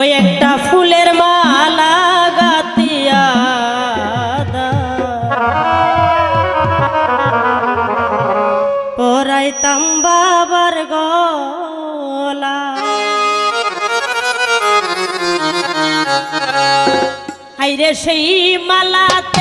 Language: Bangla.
ওই একটা ফুলের মালা গাতিয়া পরাইতাম বাবার গলা। হাইরে সেই মালাতে